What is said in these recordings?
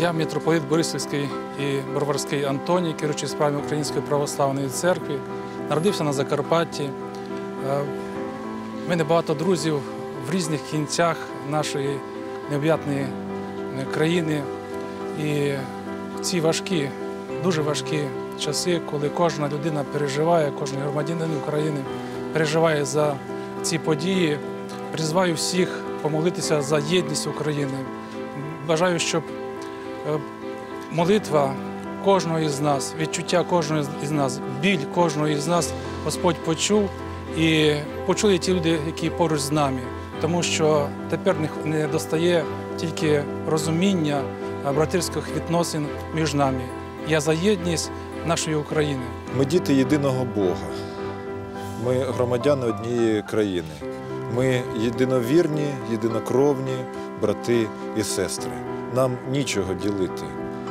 Я митрополит Борисівський і Броварський Антоній, керуючий справами Української православної церкви, народився на Закарпатті. Е, У мене багато друзів в різних кінцях нашої необ'ятної е, країни. І ці важкі, дуже важкі часи, коли кожна людина переживає, кожен громадянин України переживає за ці події, призваю всіх помолитися за єдність України. Бажаю, щоб е, молитва кожного із нас, відчуття кожного із нас, біль кожного із нас Господь почув і почули ті люди, які поруч з нами. Тому що тепер не- достає тільки розуміння е, братерських відносин між нами. Я за єдність нашої України. Ми діти єдиного Бога. Ми громадяни однієї країни. Ми єдиновірні, єдинокровні брати і сестри. Нам нічого ділити.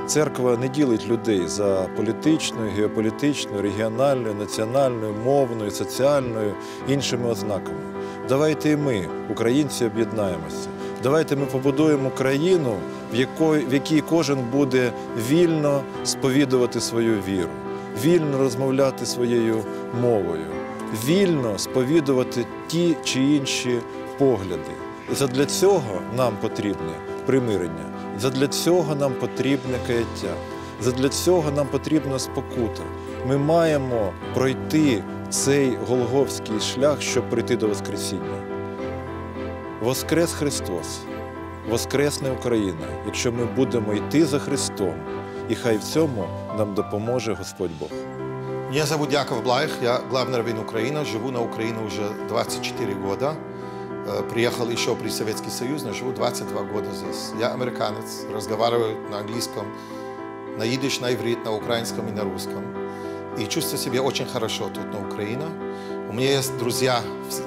Церква не ділить людей за політичною, геополітичною, регіональною, національною, мовною, соціальною, іншими ознаками. Давайте і ми, українці, об'єднаємося. Давайте ми побудуємо країну, в якій кожен буде вільно сповідувати свою віру, вільно розмовляти своєю мовою, вільно сповідувати ті чи інші погляди. І задля цього нам потрібне примирення. Задля цього нам потрібне каяття. Задля цього нам потрібна спокута. Ми маємо пройти цей голговський шлях, щоб прийти до Воскресіння. Воскрес Христос, Воскресне Україна, якщо ми будемо йти за Христом, і хай в цьому нам допоможе Господь Бог. Меня зовут Яков Блайх, я главный раввин Украины, живу на Украине уже 24 года. Э, Приехал еще при Советский Союз, но живу 22 года здесь. Я американец, разговариваю на английском, на идиш, на иврит, на украинском и на русском. И чувствую себя очень хорошо тут на Украине. У меня есть друзья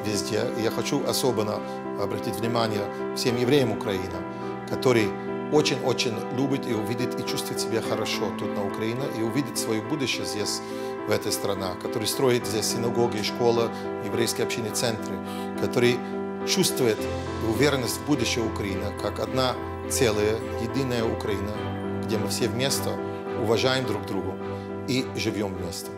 везде, и я хочу особенно обратить внимание всем евреям Украины, которые очень-очень любят и увидят и чувствуют себя хорошо тут на Украине, и увидят свое будущее здесь, в этой стране, который строит здесь синагоги, школы, еврейские общины, центры, который чувствует уверенность в будущее Украины, как одна целая, единая Украина, где мы все вместе уважаем друг друга и живем вместе.